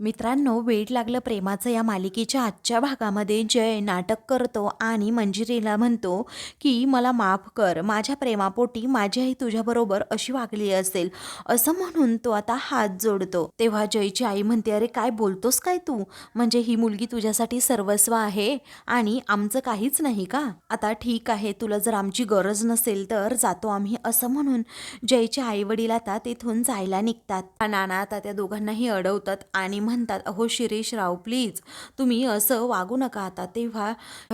मित्रांनो वेड लागलं प्रेमाचं या मालिकेच्या आजच्या भागामध्ये. जय नाटक करतो आणि मंजिरीला म्हणतो की मला माफ कर. माझ्या प्रेमापोटी माझी आई तुझ्याबरोबर अशी वागली असेल. असं म्हणून तो आता हात जोडतो. तेव्हा जयची आई म्हणते अरे काय बोलतोस काय तू? म्हणजे ही मुलगी तुझ्यासाठी सर्वस्व आहे आणि आमचं काहीच नाही का? आता ठीक आहे तुला जर आमची गरज नसेल तर जातो आम्ही असं म्हणून जयचे आई वडील आता तिथून जायला निघतात. नाना आता त्या दोघांनाही अडवतात आणि म्हणतात अहो शिरीष राव प्लीज तुम्ही असं वागू नका आता. तेव्हा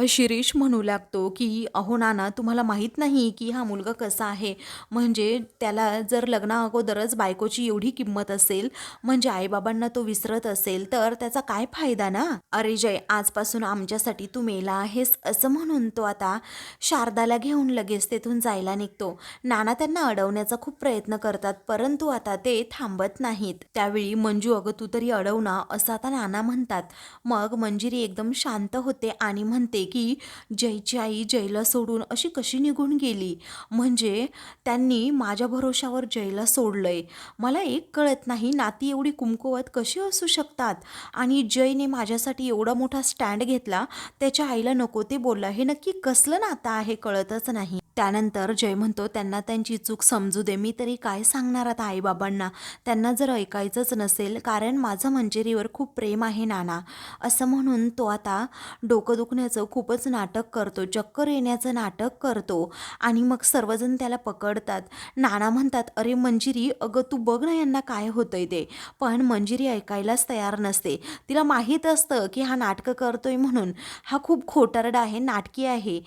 शिरीष म्हणू लागतो की अहो नाना तुम्हाला माहीत नाही की हा मुलगा कसा आहे. म्हणजे त्याला जर लग्ना अगोदरच बायकोची एवढी किंमत असेल म्हणजे आईबाबांना तो विसरत असेल तर त्याचा काय फायदा ना? अरे जय आजपासून आमच्यासाठी तू मेला आहेस असं म्हणून तो आता शारदाला घेऊन लगेच तेथून जायला निघतो. नाना त्यांना अडवण्याचा खूप प्रयत्न करतात परंतु आता ते थांबत नाहीत. त्यावेळी मंजू अगं तू तरी अडव ना असं आता नाना म्हणतात. मग मंजिरी एकदम शांत होते आणि म्हणते की जयची आई जयला सोडून अशी कशी निघून गेली? म्हणजे त्यांनी माझ्या भरोशावर जयला सोडलंय. मला एक कळत नाही नाती एवढी कुमकुवत कशी असू शकतात? आणि जयने माझ्यासाठी एवढा मोठा स्टँड घेतला त्याच्या आईला नको ते बोलला. हे नक्की कसलं नातं आहे कळतच नाही. त्यानंतर जय म्हणतो त्यांना त्यांची चूक समजू दे. मी तरी काय सांगणार आता आईबाबांना? त्यांना जर ऐकायचंच नसेल कारण माझं मंजिरीवर खूप प्रेम आहे नाना. असं म्हणून तो आता डोकं दुखण्याचं खूपच नाटक करतो चक्कर येण्याचं नाटक करतो. आणि मग सर्वजण त्याला पकडतात. नाना म्हणतात अरे मंजिरी अगं तू बघ ना यांना काय होतंय ते. पण मंजिरी ऐकायलाच तयार नसते. तिला माहीत असतं की हा नाटकं करतोय म्हणून. हा खूप खोटारडा आहे नाटकी आहे.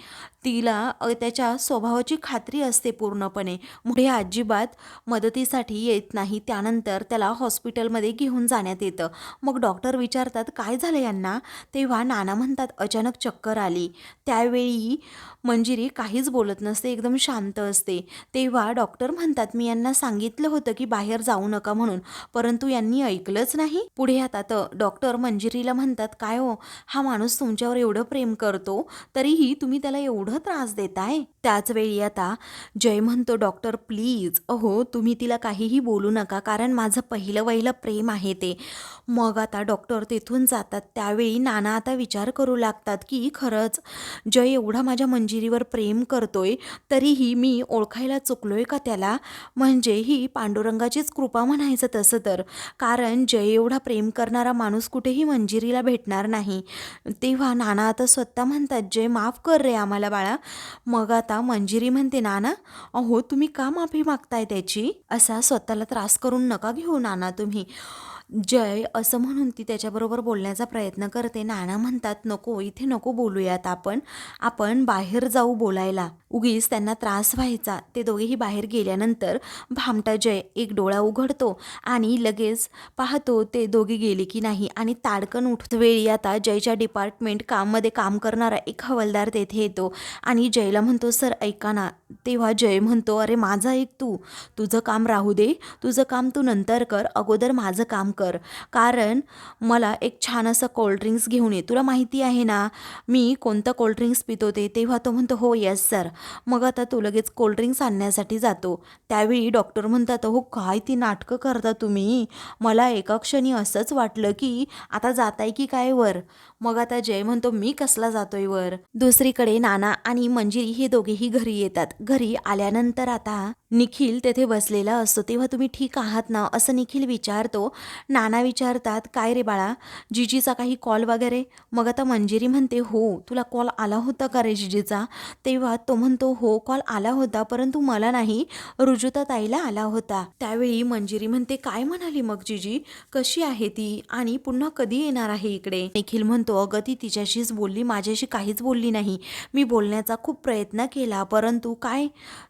तिला त्याच्या त्याच्या स्वभावाची खात्री असते पूर्णपणे. पुढे अजिबात मदतीसाठी येत नाही. त्यानंतर त्याला हॉस्पिटलमध्ये घेऊन जाण्यात येतं. मग डॉक्टर विचारतात काय झालं यांना? तेव्हा नाना म्हणतात अचानक चक्कर आली. त्यावेळी मंजिरी काहीच बोलत नसते एकदम शांत असते. तेव्हा डॉक्टर म्हणतात मी यांना सांगितलं होतं की बाहेर जाऊ नका म्हणून परंतु यांनी ऐकलंच नाही. पुढे आता तर डॉक्टर मंजिरीला म्हणतात काय हो हा माणूस तुमच्यावर एवढं प्रेम करतो तरीही तुम्ही त्याला एवढं त्रास देताय? त्याच वेळी आता जय म्हणतो डॉक्टर प्लीज. अहो तुम्ही तिला काहीही बोलू नका कारण माझं पहिलं वहिलं प्रेम आहे ते. मग आता डॉक्टर तिथून जातात. त्यावेळी नाना आता विचार करू लागतात की खरंच जय एवढा माझ्या मंजिरीवर प्रेम करतोय तरीही मी ओळखायला चुकलोय का त्याला? म्हणजे ही पांडुरंगाचीच कृपा म्हणायचं तसं तर. कारण जय एवढा प्रेम करणारा माणूस कुठेही मंजिरीला भेटणार नाही. तेव्हा नाना आता स्वतः म्हणतात जय माफ कर रे आम्हाला बाळा. मग आता मंजिरी म्हणते नाना अहो तुम्ही का माफी मागताय त्याची? असा स्वतःला त्रास करून नका घेऊ नाना तुम्ही. जय असं म्हणून ती त्याच्याबरोबर बोलण्याचा प्रयत्न करते. नाना म्हणतात नको इथे नको बोलूयात आपण. आपण बाहेर जाऊ बोलायला. उगीच त्यांना त्रास व्हायचा. ते दोघेही बाहेर गेल्यानंतर भामटा जय एक डोळा उघडतो आणि लगेच पाहतो ते दोघे गेले की नाही आणि ताडकन उठत वेळी आता जयच्या डिपार्टमेंट काममध्ये काम करणारा एक हवालदार तेथे येतो आणि जयला म्हणतो सर ऐका ना. तेव्हा जय म्हणतो अरे माझं एक तू. तुझं काम राहू दे. तुझं काम तू नंतर कर. अगोदर माझं काम कर. कारण मला एक छान असं कोल्ड्रिंक्स घेऊन ये. तुला माहिती आहे ना मी कोणतं कोल्ड्रिंक्स पितो ते? तेव्हा तो म्हणतो हो येस सर मग आता तो लगेच कोल्ड्रिंक्स आणण्यासाठी जातो. त्यावेळी डॉक्टर म्हणतात हो काय ती नाटकं करता तुम्ही? मला एका क्षणी असंच वाटलं की आता जाताय की काय वर? मग आता जय म्हणतो मी कसला जातोय वर? दुसरीकडे नाना आणि मंजिरी हे दोघेही घरी येतात. घरी आल्यानंतर आता निखिल तेथे बसलेला असतो. तेव्हा तुम्ही ठीक आहात ना? असं निखिल विचारतो. नाना विचारतात काय रे बाळा? जिजीचा काही कॉल वगैरे? मग आता मंजिरी म्हणते हो तुला कॉल आला होता का रे जिजीचा? तेव्हा तो म्हणतो हो कॉल आला होता परंतु मला नाही. रुजुता ताईला आला होता. त्यावेळी मंजिरी म्हणते काय म्हणाली मग जिजी? कशी आहे ती? आणि पुन्हा कधी येणार आहे इकडे? निखिल म्हणतो अगं ती तिच्याशीच बोलली माझ्याशी काहीच बोलली नाही. मी बोलण्याचा खूप प्रयत्न केला परंतु काय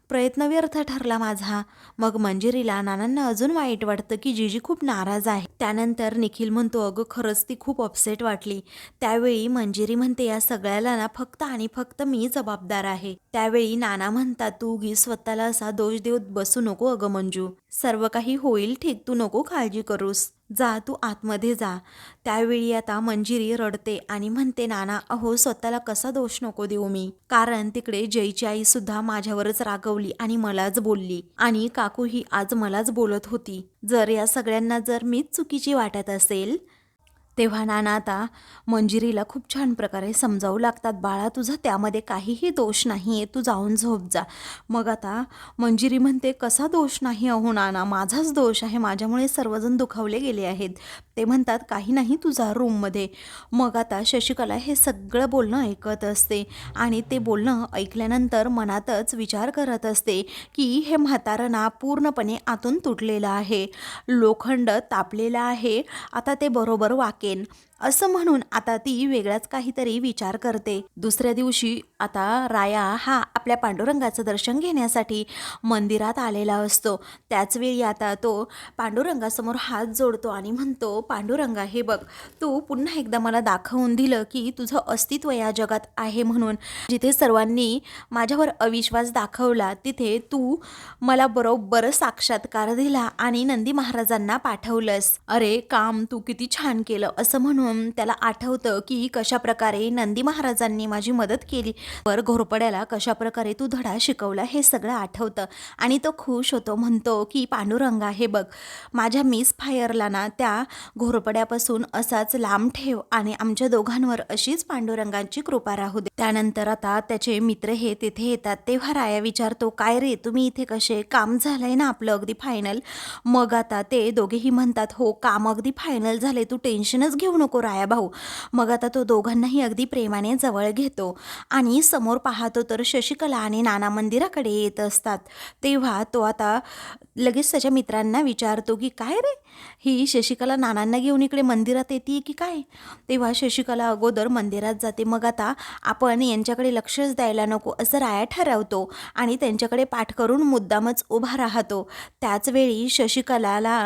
प्रयत्न व्यर्थ ठरला माझा. मग मंजिरीला नानांना अजून वाईट वाटतं की जीजी खूप नाराज आहे. त्यानंतर निखिल म्हणतो अगं खरंच ती खूप अपसेट वाटली. त्यावेळी मंजिरी म्हणते या सगळ्याला ना फक्त आणि फक्त मी जबाबदार आहे. त्यावेळी नाना म्हणतात तू उगी स्वतःला असा दोष देऊ बसू नको अगं मंजू. सर्व काही होईल ठीक. तू नको काळजी करूस. जा तू आतमध्ये जा. त्यावेळी आता मंजिरी रडते आणि म्हणते नाना अहो स्वतःला कसा दोष नको देऊ मी? कारण तिकडे जयची आई सुद्धा माझ्यावरच रागवली आणि मलाच बोलली. आणि काकू ही आज मलाच बोलत होती. जर या सगळ्यांना जर मीच चुकीची वाटत असेल तेव्हा नाना आता मंजिरीला खूप छान प्रकारे समजावू लागतात बाळा तुझा त्यामध्ये काहीही दोष नाही आहे तू जाऊन झोप जा. मग आता मंजिरी म्हणते कसा दोष नाही अहो नाना माझाच दोष आहे माझ्यामुळे सर्वजण दुखावले गेले आहेत. ते म्हणतात काही नाही तुझा रूममध्ये. मग आता शशिकला हे सगळं बोलणं ऐकत असते आणि ते बोलणं ऐकल्यानंतर मनातच विचार करत असते की हे म्हातारं ना पूर्णपणे आतून तुटलेलं आहे लोखंड तापलेलं आहे आता ते बरोबर In. असं म्हणून आता ती वेगळाच काहीतरी विचार करते. दुसऱ्या दिवशी आता राया हा आपल्या पांडुरंगाचं दर्शन घेण्यासाठी मंदिरात आलेला असतो. त्याचवेळी आता तो पांडुरंगासमोर हात जोडतो आणि म्हणतो पांडुरंगा हे बघ तू पुन्हा एकदा मला दाखवून दिलं की तुझं अस्तित्व या जगात आहे म्हणून. जिथे सर्वांनी माझ्यावर अविश्वास दाखवला तिथे तू मला बरोबर साक्षात्कार दिला आणि नंदी महाराजांना पाठवलंस. अरे काम तू किती छान केलं असं म्हणून त्याला आठवतं की कशा प्रकारे नंदी महाराजांनी माझी मदत केली. वर घोरपड्याला कशा प्रकारे तू धडा शिकवला हे सगळं आठवतं. आणि तो खुश होतो म्हणतो की पांडुरंगा हे बघ माझ्या मिस फायरला ना त्या घोरपड्यापासून असाच लांब ठेव आणि आमच्या दोघांवर अशीच पांडुरंगांची कृपा राहू दे. त्यानंतर आता त्याचे मित्र हे तिथे येतात. तेव्हा राया विचारतो काय रे तुम्ही इथे कसे? काम झालंय ना आपलं अगदी फायनल मग आता ते दोघेही म्हणतात हो काम अगदी फायनल झाले तू टेन्शनच घेऊ नको राया भाऊ. मग आता तो दोघांनाही अगदी प्रेमाने जवळ घेतो. आणि समोर पाहतो तर शशिकला आणि नाना मंदिराकडे येत असतात. तेव्हा तो आता लगेच त्याच्या मित्रांना विचारतो की काय रे? ही शशिकला नानांना घेऊन इकडे मंदिरात येते की काय? तेव्हा शशिकला अगोदर मंदिरात जाते. मग आता आपण यांच्याकडे लक्षच द्यायला नको असं राया ठरवतो आणि त्यांच्याकडे पाठ करून मुद्दामच उभा राहतो. त्याचवेळी शशिकलाला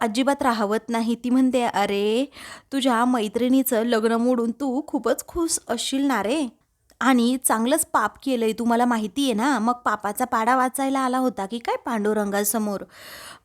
अजिबात राहवत नाही. ती म्हणते अरे तुझ्या मैत्रिणीचं लग्न मोडून तू खूपच खुश असशील ना रे? आणि चांगलंच पाप केलंय तुम्हाला माहिती आहे ना? मग पापाचा पाडा वाचायला आला होता की काय पांडुरंगासमोर?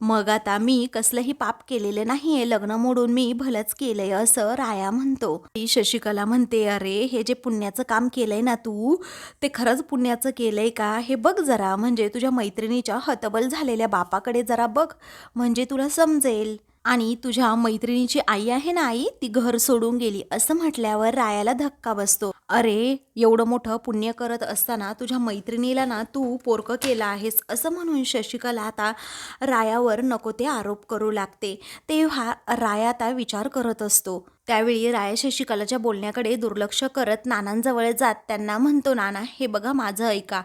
मग आता मी कसलंही पाप केलेले नाही आहे लग्न मोडून मी भलंच केलंय असं राया म्हणतो. शशिकला म्हणते अरे हे जे पुण्याचं काम केलंय ना तू ते खरंच पुण्याचं केलंय का? हे बघ जरा म्हणजे तुझ्या मैत्रिणीच्या हतबल झालेल्या बापाकडे जरा बघ म्हणजे तुला समजेल. आणि तुझ्या मैत्रिणीची आई आहे ना आई ती घर सोडून गेली असं म्हटल्यावर रायाला धक्का बसतो. अरे एवढं मोठं पुण्य करत असताना तुझ्या मैत्रिणीला ना तू पोरकं केलं आहेस असं म्हणून शशिकला आता रायावर नको ते आरोप करू लागते. तेव्हा राया आता विचार करत असतो. त्यावेळी राया शशिकलाच्या बोलण्याकडे दुर्लक्ष करत नानांजवळ जात. त्यांना म्हणतो नाना हे बघा माझं ऐका.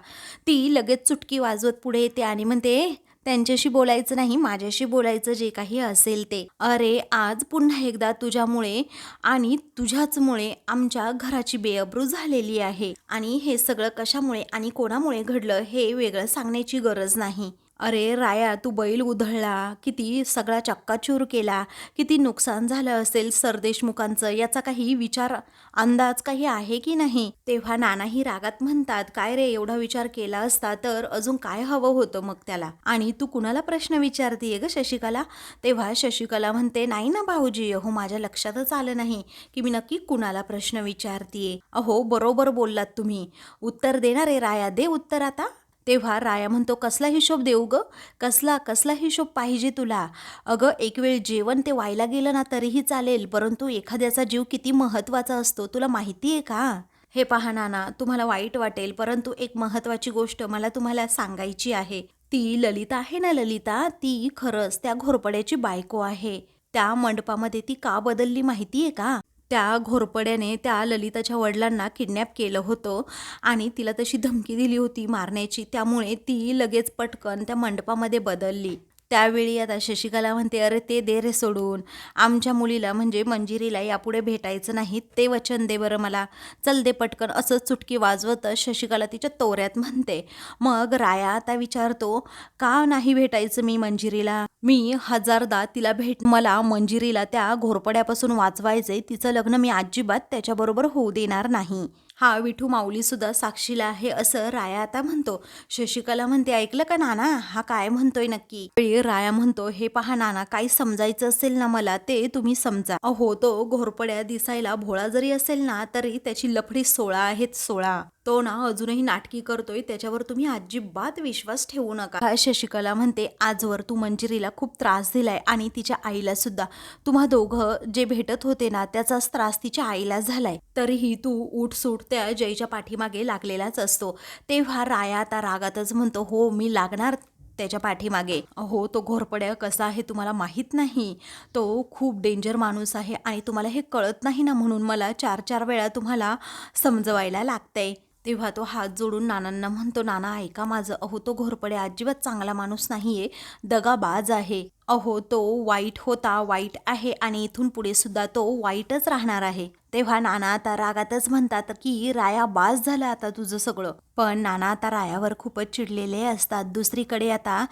ती लगेच चुटकी वाजवत पुढे येते आणि म्हणते त्यांच्याशी बोलायचं नाही माझ्याशी बोलायचं जे काही असेल ते. अरे आज पुन्हा एकदा तुझ्यामुळे आणि तुझ्याचमुळे आमच्या घराची बेअब्रू झालेली आहे. आणि हे सगळं कशामुळे आणि कोणामुळे घडलं हे वेगळं सांगण्याची गरज नाही. अरे राया तू बैल उधळला किती सगळा चक्काचूर केला किती नुकसान झालं असेल सरदेशमुखांचं याचा काही विचार अंदाज काही आहे की नाही? तेव्हा नानाही रागात म्हणतात काय रे एवढा विचार केला असता तर अजून काय हवं होतं मग त्याला? आणि तू कुणाला प्रश्न विचारतीये ग शशिकला? तेव्हा शशिकला म्हणते नाही ना भाऊजी अहो माझ्या लक्षातच आलं नाही की मी नक्की कुणाला प्रश्न विचारतीये. अहो बरोबर बोललात तुम्ही. उत्तर देणार आहे राया दे उत्तर आता. तेव्हा राया म्हणतो कसला हिशोब देऊ ग? कसला कसला हिशोब पाहिजे तुला? अगं एक वेळ जेवण ते व्हायला गेलं ना तरीही चालेल परंतु एखाद्याचा जीव किती महत्त्वाचा असतो तुला माहिती आहे का? हे पहा नाना तुम्हाला वाईट वाटेल परंतु एक महत्त्वाची गोष्ट मला तुम्हाला सांगायची आहे. ती ललिता आहे ना ललिता? ती खरंच त्या घोरपड्याची बायको आहे. त्या मंडपामध्ये ती का बदलली माहिती आहे का? त्या घोरपड्याने त्या ललिताच्या वडिलांना किडनॅप केलं होतं आणि तिला तशी धमकी दिली होती मारण्याची. त्यामुळे ती लगेच पटकन त्या मंडपामध्ये बदलली. त्यावेळी आता शशिकला म्हणते अरे ते दे रे सोडून. आमच्या मुलीला म्हणजे मंजिरीला यापुढे भेटायचं नाही. ते वचन दे बरं मला. चल दे पटकन. असंच चुटकी वाजवतच शशिकला तिच्या तोऱ्यात म्हणते. मग राया आता विचारतो का नाही भेटायचं मी मंजिरीला? मी हजारदा तिला भेट मला मंजिरीला त्या घोरपड्यापासून वाचवायचे तिचं लग्न मी अजिबात त्याच्याबरोबर होऊ देणार नाही. हा विठू माऊलीसुद्धा साक्षीला आहे असं राया आता म्हणतो. शशिकला म्हणते ऐकलं का नाना? हा काय म्हणतोय नक्की? राया म्हणतो हे पहा नाना काही समजायचं असेल ना मला ते तुम्ही समजा. अहो तो घोरपड्या दिसायला भोळा जरी असेल ना तरी त्याची लफडी सोळा आहेत सोळा. तो ना अजूनही नाटकी करतोय त्याच्यावर तुम्ही अजिबात विश्वास ठेवू नका. शशिकला म्हणते आजवर तू मंजिरीला खूप त्रास दिलाय आणि तिच्या आईला सुद्धा. तुम्हा दोघं जे भेटत होते ना त्याचाच त्रास तिच्या आईला झालाय. तरीही तू उठसूट त्या जयच्या पाठीमागे लागलेलाच असतो. तेव्हा राया आता रागातच म्हणतो हो मी लागणार त्याच्या पाठीमागे. हो तो घोरपड्या कसा आहे तुम्हाला माहीत नाही. तो खूप डेंजर माणूस आहे आणि तुम्हाला हे कळत नाही ना म्हणून मला चार चार वेळा तुम्हाला समजवायला लागतंय. तेव्हा तो हात जोडून नानांना म्हणतो नाना ऐका माझं. अहो तो घोरपडे अजिबात चांगला माणूस नाहीये. दगाबाज आहे. अहो तो वाईट होता वाईट आहे आणि इथून पुढे सुद्धा तो वाईटच राहणार आहे. तेव्हा नाना आता रागातच म्हणतात की राया बास झालं आता तुझं सगळं. पण नाना आता रायावर खूपच चिडलेले असतात. दुसरीकडे आता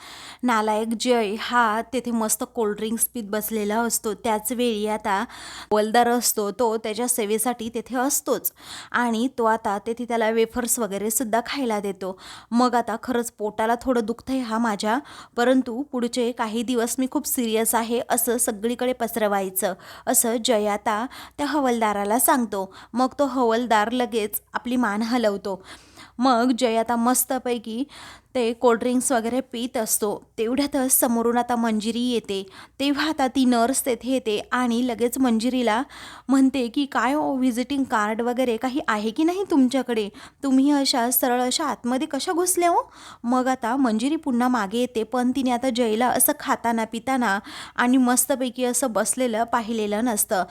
नालायक जय हा तेथे मस्त कोल्ड्रिंक्स पीत बसलेला असतो. त्याच वेळी आता वलदार असतो. तो त्याच्या सेवेसाठी तेथे असतोच आणि तो आता तेथे त्याला वेफर्स वगैरे सुद्धा खायला देतो. मग आता खरंच पोटाला थोडं दुखतंय हा माझ्या. परंतु पुढचे काही दिवस मी खूप सिरियस आहे असं सगळीकडे पसरवायचं. असं जय आता त्या हवलदाराला सांगतो. मग तो हवलदार लगेच आपली मान हलवतो. मग जय आता मस्तपैकी ते कोल्ड्रिंक्स वगैरे पित असतो. तेवढ्यातच समोरून आता मंजिरी येते. तेव्हा आता ती नर्स तेथे येते आणि लगेच मंजिरीला म्हणते की काय ओ व्हिजिटिंग कार्ड वगैरे काही आहे की नाही तुमच्याकडे? तुम्ही अशा सरळ अशा आतमध्ये कशा घुसल्या हो? मग आता मंजिरी पुन्हा मागे येते पण तिने आता जयला असं खाताना पिताना आणि मस्तपैकी असं बसलेलं पाहिलेलं नसतं.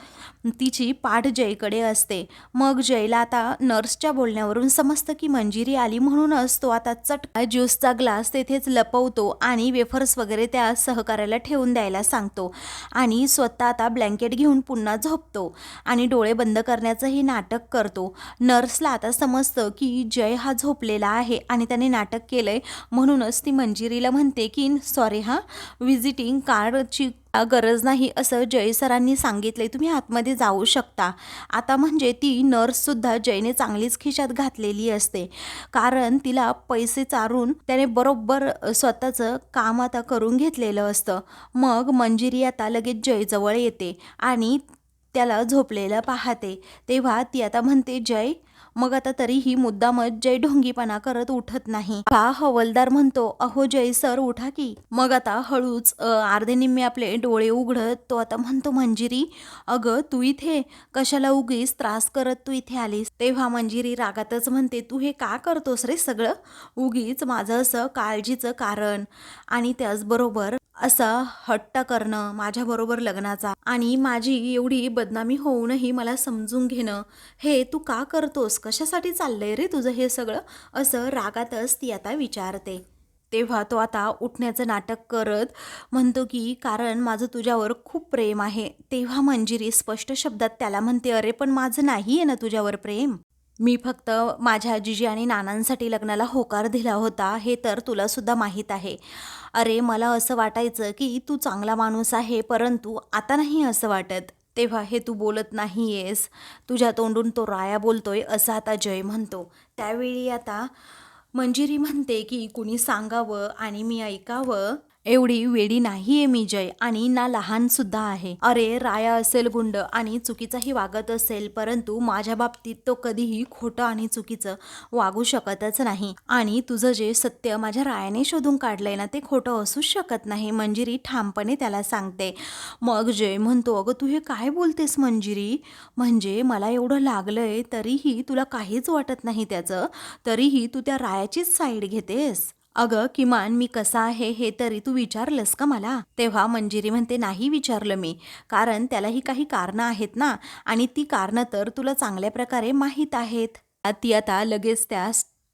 तिची पाठ जयकडे असते. मग जयला आता नर्सच्या बोलण्यावरून समजतं की मंजिरी आली म्हणूनच तो आता चटका ज्यूस ज्यूसचा ग्लास तेथेच लपवतो आणि वेफर्स वगैरे त्या सहकार्याला ठेवून द्यायला सांगतो. आणि स्वतः आता ब्लँकेट घेऊन पुन्हा झोपतो आणि डोळे बंद करण्याचंही नाटक करतो. नर्सला आता समजतं की जय हा झोपलेला आहे आणि त्याने नाटक केलंय. म्हणूनच ती मंजिरीला म्हणते की सॉरी हा व्हिजिटिंग कार्डची गरज नाही असं जय सरांनी सांगितले तुम्ही आतमध्ये जाऊ शकता. आता म्हणजे ती नर्ससुद्धा जयने चांगलीच खिशात घातलेली असते. कारण तिला पैसे चारून त्याने बरोबर स्वतःचं काम आता करून घेतलेलं असतं. मग मंजिरी आता लगेच जयजवळ येते आणि त्याला झोपलेलं पाहते. तेव्हा ती आता म्हणते जय मग आता तरीही मुद्दामच जय ढोंगीपणा करत उठत नाही. हा हवलदार म्हणतो अहो जय सर उठा की. मग आता हळूच अर्धे निम्मे आपले डोळे उघडत तो आता म्हणतो मंजिरी अगं तू इथे? कशाला उगीस त्रास करत तू इथे आलीस? तेव्हा मंजिरी रागातच म्हणते तू हे का करतोस रे सगळं? उगीच माझं असं काळजीचं कारण आणि त्याचबरोबर असा हट्ट करणं माझ्याबरोबर लग्नाचा आणि माझी एवढी बदनामी होऊनही मला समजून घेणं हे तू का करतोस? कशासाठी चाललंय रे तुझं हे सगळं? असं रागातच ती आता विचारते. तेव्हा तो आता उठण्याचं नाटक करत म्हणतो की कारण माझं तुझ्यावर खूप प्रेम आहे. तेव्हा मंजिरी स्पष्ट शब्दात त्याला म्हणते अरे पण माझं नाही आहे ना तुझ्यावर प्रेम. मी फक्त माझ्या जिजी आणि नानांसाठी लग्नाला होकार दिला होता हे तर तुलासुद्धा माहीत आहे. अरे मला असं वाटायचं की तू चांगला माणूस आहे परंतु आता नाही असं वाटत. तेव्हा हे तू बोलत नाही आहेस तुझ्या तोंडून तो राया बोलतोय असं आता जय म्हणतो. त्यावेळी आता मंजिरी म्हणते की कुणी सांगावं आणि मी ऐकावं. एवढी वेडी नाहीये मी जय. आणि ना लहान सुद्धा आहे. अरे राया असेल गुंड आणि चुकीचाही वागत असेल परंतु माझ्या बाबतीत तो कधीही खोटं आणि चुकीचं वागू शकतच नाही. आणि तुझं जे सत्य माझ्या रायाने शोधून काढलंय ना ते खोटं असूच शकत नाही मंजिरी ठामपणे त्याला सांगते. मग जय म्हणतो अगं तू हे काय बोलतेस मंजिरी? म्हणजे मला एवढं लागलंय तरीही तुला काहीच वाटत नाही त्याचं? तरीही तू त्या रायाचीच साईड घेतेस? अगं किमान मी कसा आहे हे तरी तू विचारलंस का मला? तेव्हा मंजिरी म्हणते नाही विचारलं मी. कारण त्यालाही काही कारणं आहेत ना. आणि ती कारणं तर तुला चांगल्या प्रकारे माहीत आहेत. ती आता लगेच त्या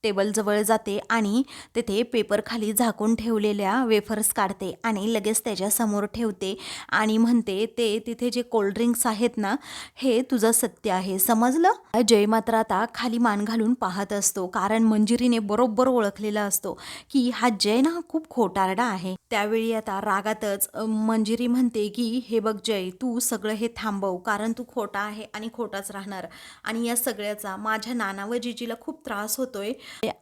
टेबलजवळ जाते आणि तेथे पेपर खाली झाकून ठेवलेल्या वेफर्स काढते आणि लगेच त्याच्यासमोर ठेवते आणि म्हणते ते तिथे जे कोल्ड्रिंक्स आहेत ना हे तुझं सत्य आहे. समजलं? जय मात्र आता खाली मान घालून पाहत असतो. कारण मंजिरीने बरोबर ओळखलेला असतो की हा जय ना खूप खोटारडा आहे. त्यावेळी आता रागातच मंजिरी म्हणते की हे बघ जय तू सगळं हे थांबव. कारण तू खोटा आहे आणि खोटाच राहणार. आणि या सगळ्याचा माझ्या नाना व जिजीला खूप त्रास होतोय.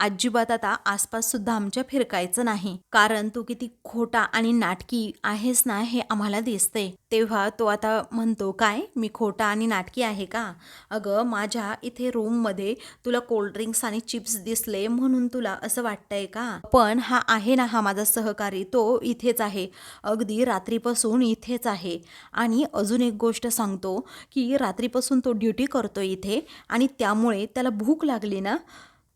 अजिबात आता आसपास सुद्धा आमच्या फिरकायचं नाही. कारण तू किती खोटा आणि नाटकी आहेस ना हे आम्हाला दिसते तेव्हा तो आता म्हणतो काय? मी खोटा आणि नाटकी आहे का? अगं माझ्या इथे रूममध्ये तुला कोल्ड्रिंक्स आणि चिप्स दिसले म्हणून तुला असं वाटतंय का? पण हा आहे ना हा माझा सहकारी. तो इथेच आहे. अगदी रात्रीपासून इथेच आहे. आणि अजून एक गोष्ट सांगतो की रात्रीपासून तो ड्युटी करतो इथे आणि त्यामुळे त्याला भूक लागली ना?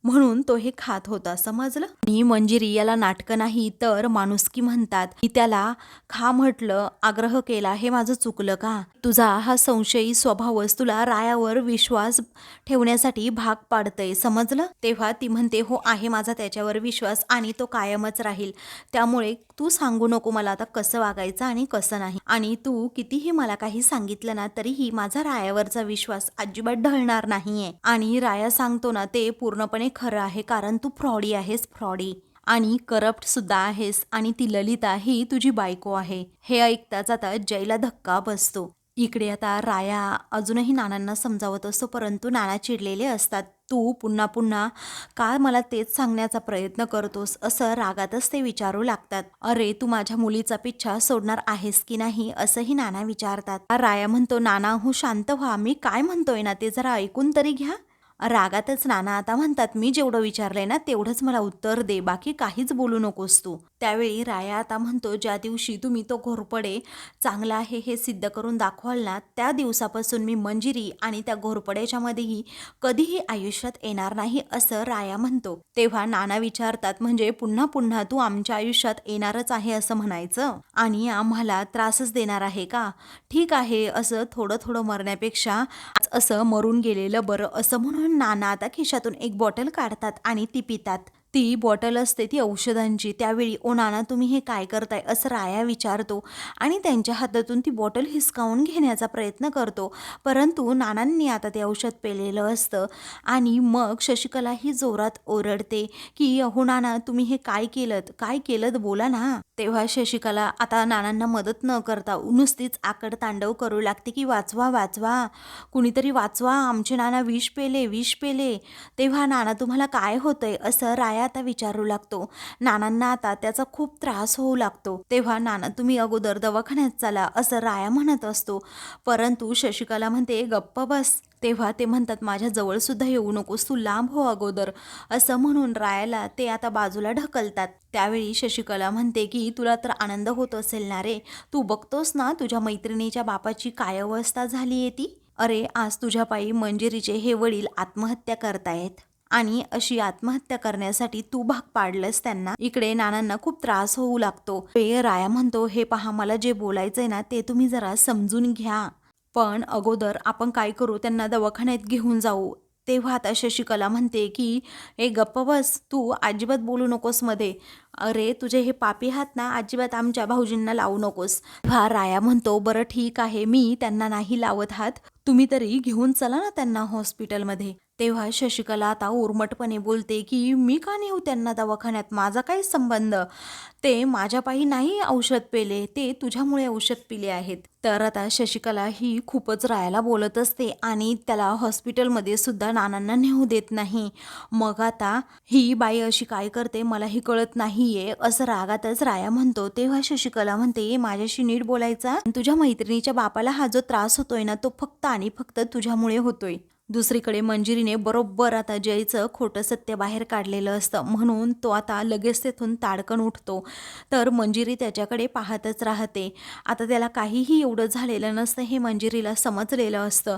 म्हणून तो हे खात होता. समजलं? मी मंजिरी याला नाटकं नाही तर माणुसकी म्हणतात. की त्याला खा म्हटलं आग्रह केला हे माझं चुकलं का? तुझा हा संशयी स्वभावच तुला रायावर विश्वास ठेवण्यासाठी भाग पाडतय. समजलं? तेव्हा ती म्हणते हो आहे माझा त्याच्यावर विश्वास आणि तो कायमच राहील. त्यामुळे तू सांगू नको मला आता कसं वागायचं आणि कसं नाही. आणि तू कितीही मला काही सांगितलं ना तरीही माझा रायावरचा विश्वास अजिबात ढळणार नाहीये. आणि राया सांगतो ना ते पूर्णपणे खरं आहे कारण तू फ्रॉडी आहेस फ्रॉडी. आणि करप्ट सुद्धा आहेस आणि ती ललिता ही तुझी बायको आहे. हे ऐकताच आता जयला धक्का बसतो. इकडे आता राया अजूनही नानांना समजावत असतो परंतु नाना चिडलेले असतात. तू पुन्हा पुन्हा का मला तेच सांगण्याचा प्रयत्न करतोस असं रागातच ते विचारू लागतात. अरे तू माझ्या मुलीचा पिच्छा सोडणार आहेस की नाही असंही नाना विचारतात. राया म्हणतो नाना हो शांत व्हा. मी काय म्हणतोय ना ते जरा ऐकून तरी घ्या. रागातच नाना आता म्हणतात मी जेवढं विचारलंय ना तेवढंच मला उत्तर दे बाकी काहीच बोलू नकोस तू. त्यावेळी राया आता म्हणतो ज्या दिवशी तुम्ही तो घोरपडे चांगला आहे हे सिद्ध करून दाखवाल ना त्या दिवसापासून मी मंजिरी आणि त्या घोरपड्याच्यामध्येही कधीही आयुष्यात येणार नाही असं राया म्हणतो. तेव्हा नाना विचारतात म्हणजे पुन्हा पुन्हा तू आमच्या आयुष्यात येणारच आहे असं म्हणायचं? आणि आम्हाला त्रासच देणार आहे का? ठीक आहे असं थोडं थोडं मरण्यापेक्षा असं मरून गेलेलं बरं असं म्हणून नाना आता खिशातून एक बॉटल काढतात आणि ती पितात. ती बॉटल असते ती औषधांची. त्यावेळी ओ नाना तुम्ही हे काय करताय? असं राया विचारतो आणि त्यांच्या हातातून ती बॉटल हिसकावून घेण्याचा प्रयत्न करतो. परंतु नानांनी आता ते औषध पेलेलं असतं आणि मग शशिकला ही जोरात ओरडते की अहो नाना तुम्ही हे काय केलं काय केलं बोला ना. तेव्हा शशिकला आता नानांना मदत न करता नुसतीच आकड तांडव करू लागते की वाचवा वाचवा. कुणीतरी वाचवा. आमचे नाना विष पेले विष पेले. तेव्हा नाना तुम्हाला काय होतंय? असं राया आता विचारू लागतो? नानांना आता त्याचा खूप त्रास होऊ लागतो. तेव्हा नाना तुम्ही अगोदर दवाखान्यात चला असं राया म्हणत असतो. परंतु शशिकला म्हणते गप्प बस. तेव्हा ते म्हणतात माझ्याजवळ सुद्धा येऊ नकोस तू लांब हो अगोदर. असं म्हणून रायाला ते आता बाजूला ढकलतात. त्यावेळी शशिकला म्हणते की तुला तर आनंद होत असेल ना रे? तू बघतोस ना तुझ्या मैत्रिणीच्या बापाची काय अवस्था झाली आहे ती? अरे आज तुझ्या पायी मंजिरीचे हे वडील आत्महत्या करतायत. आणि अशी आत्महत्या करण्यासाठी तू भाग पाडलंस त्यांना. इकडे नानांना खूप त्रास होऊ लागतो. ते राया म्हणतो हे पहा मला जे बोलायचंय ना ते तुम्ही जरा समजून घ्या. पण अगोदर आपण काय करू त्यांना दवाखान्यात घेऊन जाऊ. तेव्हा आता शशिकला म्हणते की ए गप्प बस तू अजिबात बोलू नकोस मध्ये. अरे तुझे हे पापी हात ना अजिबात आमच्या भाऊजींना लावू नकोस. हा राया म्हणतो बरं ठीक आहे मी त्यांना नाही लावत हात. तुम्ही तरी घेऊन चला ना त्यांना हॉस्पिटलमध्ये तेव्हा शशिकला आता उर्मटपणे बोलते की मी का नेऊ त्यांना दवाखान्यात? माझा काय संबंध? ते माझ्या पायी नाही औषध पेले. ते तुझ्यामुळे औषध पिले आहेत. तर आता शशिकला ही खूपच रायाला बोलत असते आणि त्याला हॉस्पिटलमध्ये सुद्धा नानांना नेऊ देत नाही. मग आता ही बाई अशी काय करते मला ही कळत नाहीये. असं रागातच राया म्हणतो. तेव्हा शशिकला म्हणते माझ्याशी नीट बोलायचा. तुझ्या मैत्रिणीच्या बापाला हा जो त्रास होतोय ना तो फक्त आणि फक्त तुझ्यामुळे होतोय. दुसरीकडे मंजिरीने बरोबर आता जयचं खोटं सत्य बाहेर काढलेलं असतं. म्हणून तो आता लगेच तेथून ताडकन उठतो. तर मंजिरी त्याच्याकडे पाहतच राहते. आता त्याला काहीही एवढं झालेलं नसतं हे मंजिरीला समजलेलं असतं.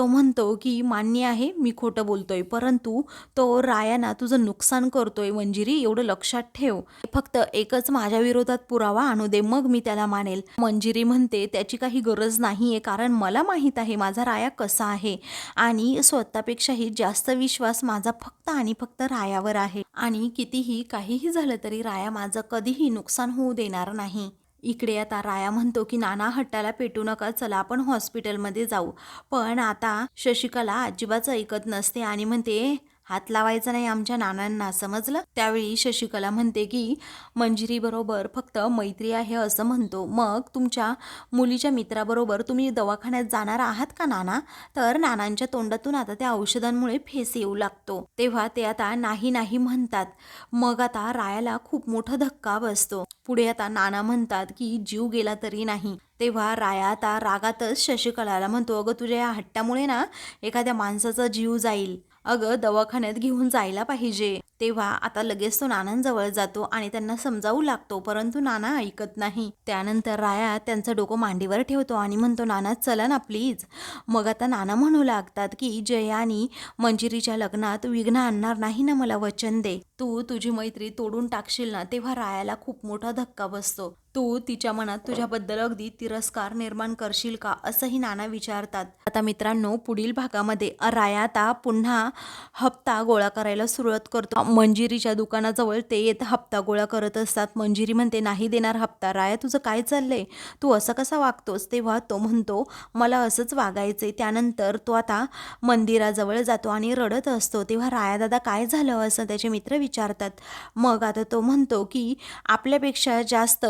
तो म्हणतो की मान्य आहे मी खोटं बोलतोय परंतु तो रायाना तुझं नुकसान करतोय मंजिरी एवढं लक्षात ठेव. फक्त एकच माझ्या विरोधात पुरावा आणू दे मग मी त्याला मानेल. मंजिरी म्हणते त्याची काही गरज नाहीये कारण मला माहीत आहे माझा राया कसा आहे आणि स्वतःपेक्षाही जास्त विश्वास माझा फक्त आणि फक्त रायावर आहे आणि कितीही काहीही झालं तरी राया माझं कधीही नुकसान होऊ देणार नाही. इकडे आता राया म्हणतो की नाना हट्टाला पेटू नका चला आपण हॉस्पिटलमध्ये जाऊ. पण आता शशिकला अजिबात ऐकत नसते आणि म्हणते हात लावायचा नाही आमच्या नानांना समजलं? त्यावेळी शशिकला म्हणते की मंजिरी बरोबर फक्त मैत्री आहे असं म्हणतो. मग तुमच्या मुलीच्या मित्राबरोबर तुम्ही दवाखान्यात जाणार आहात का नाना? तर नानांच्या तोंडातून आता त्या औषधांमुळे फेस येऊ लागतो. तेव्हा ते आता नाही नाही म्हणतात. मग आता रायाला खूप मोठा धक्का बसतो. पुढे आता नाना म्हणतात की जीव गेला तरी नाही. तेव्हा राया आता रागातच शशिकलाला म्हणतो अगं तुझ्या या हट्टामुळे ना एखाद्या माणसाचा जीव जाईल. अगं दवाखान्यात घेऊन जायला पाहिजे. तेव्हा आता लगेच तो नानांजवळ जातो आणि त्यांना समजावू लागतो परंतु नाना ऐकत नाही. त्यानंतर राया त्यांचं डोकं मांडीवर ठेवतो आणि म्हणतो नाना चला ना प्लीज मग आता नाना म्हणू लागतात की जयानी मंजिरीच्या लग्नात विघ्न आणणार नाही ना मला वचन दे. तू तुझी मैत्री तोडून टाकशील ना तेव्हा रायाला खूप मोठा धक्का बसतो. तू तिच्या मनात तुझ्याबद्दल अगदी तिरस्कार निर्माण करशील का असंही नाना विचारतात. आता मित्रांनो पुढील भागामध्ये राया आता पुन्हा हप्ता गोळा करायला सुरुवात करतो. मंजिरीच्या दुकानाजवळ ते येत हप्ता गोळा करत असतात. मंजिरी म्हणते नाही देणार हप्ता. राया तुझं काय चाललंय? तू असं कसा वागतोस? तेव्हा तो म्हणतो मला असंच वागायचंय. त्यानंतर तो आता मंदिराजवळ जातो आणि रडत असतो. तेव्हा राया दादा काय झालं? असं त्याचे मित्र विचारतात. मग आता तो म्हणतो की आपल्यापेक्षा जास्त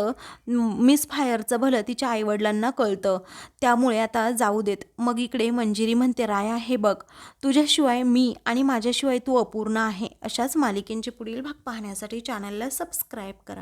मिस फायरचं भलं तिच्या आईवडिलांना कळतं. त्यामुळे आता जाऊ देत. मग इकडे मंजिरी म्हणते राया हे बघ तुझ्याशिवाय मी आणि माझ्याशिवाय तू अपूर्ण आहे. अशाच मालिकेंचे पुढील भाग पाहण्यासाठी चॅनलला सबस्क्राईब करा.